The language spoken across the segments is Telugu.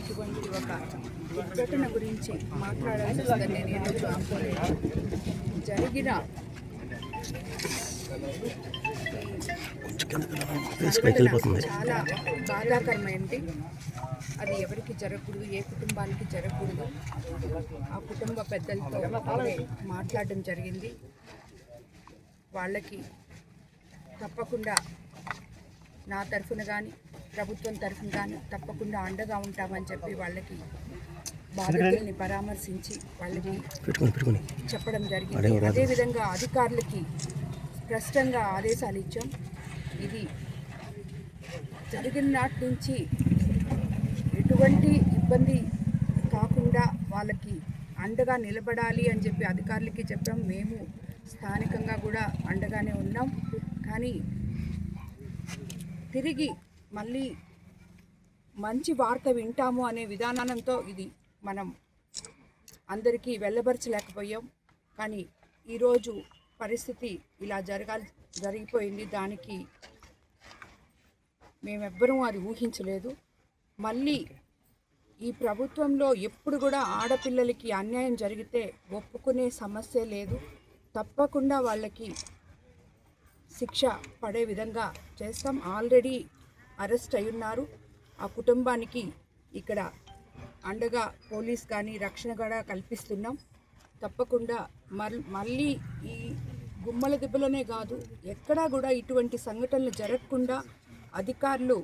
ఇటువంటి ఒక దుర్ఘటన గురించి మాట్లాడాల్సి వస్తుందని నేను ఈరోజు అనుకోలేదు జరిగిన చాలా బాధాకరమైనది అది ఎవరికి జరగకూడదు ఏ కుటుంబానికి జరగకూడదు. ఆ కుటుంబ పెద్దలతో మాట్లాడడం జరిగింది. వాళ్ళకి తప్పకుండా నా తరఫున కానీ ప్రభుత్వం తరఫున కానీ తప్పకుండా అండగా ఉంటామని చెప్పి వాళ్ళకి బాధితుల్ని పరామర్శించి వాళ్ళకి చెప్పడం జరిగింది. అదేవిధంగా అధికారులకి స్పష్టంగా ఆదేశాలు ఇచ్చాం. ఇది జరిగిన నాటి నుంచి ఎటువంటి ఇబ్బంది కాకుండా వాళ్ళకి అండగా నిలబడాలి అని చెప్పి అధికారులకి చెప్పాం మేము స్థానికంగా కూడా అండగానే ఉన్నాం. కానీ తిరిగి మళ్ళీ మంచి వార్త వింటాము అనే విధానంతో ఇది మనం అందరికీ వెళ్ళబరచలేకపోయాం కానీ ఈరోజు పరిస్థితి ఇలా జరగాలి జరిగిపోయింది. దానికి మేమెవ్వరూ అది ఊహించలేదు. మళ్ళీ ఈ ప్రభుత్వంలో ఎప్పుడు కూడా ఆడపిల్లలకి అన్యాయం జరిగితే ఒప్పుకునే సమస్య లేదు. తప్పకుండా వాళ్ళకి శిక్ష పడే విధంగా చేస్తాం. ఆల్రెడీ అరెస్ట్ అయి ఉన్నారు ఆ కుటుంబానికి ఇక్కడ అండగా పోలీస్ కానీ రక్షణ కూడా కల్పిస్తున్నాం. తప్పకుండా మర్ మళ్ళీ ఈ గుమ్మల దెబ్బలోనే కాదు ఎక్కడా కూడా ఇటువంటి సంఘటనలు జరగకుండా అధికారులు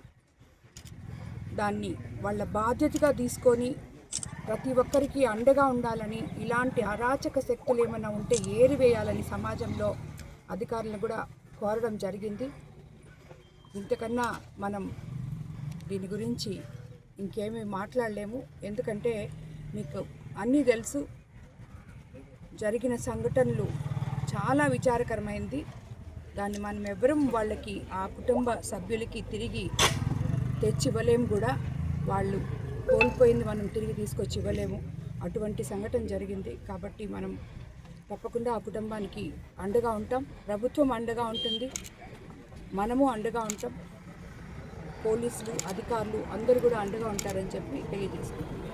దాన్ని వాళ్ళ బాధ్యతగా తీసుకొని ప్రతి ఒక్కరికి అండగా ఉండాలని ఇలాంటి అరాచక శక్తులు ఏమైనా ఉంటే ఏరివేయాలని సమాజంలో అధికారులను కూడా కోరడం జరిగింది. ఇంతకన్నా మనం దీని గురించి ఇంకేమీ మాట్లాడలేము. ఎందుకంటే మీకు అన్నీ తెలుసు. జరిగిన సంఘటనలు చాలా విచారకరమైంది. దాన్ని మనం ఎవరం వాళ్ళకి ఆ కుటుంబ సభ్యులకి తిరిగి తెచ్చి ఇవ్వలేము కూడా. వాళ్ళు కోల్పోయింది మనం తిరిగి తీసుకొచ్చి ఇవ్వలేము అటువంటి సంఘటన జరిగింది. కాబట్టి మనం తప్పకుండా ఆ కుటుంబానికి అండగా ఉంటాం. ప్రభుత్వం అండగా ఉంటుంది. మనము అండగా ఉంటాం. పోలీసులు అధికారులు అందరూ కూడా అండగా ఉంటారని చెప్పి తెలియజేస్తున్నాం.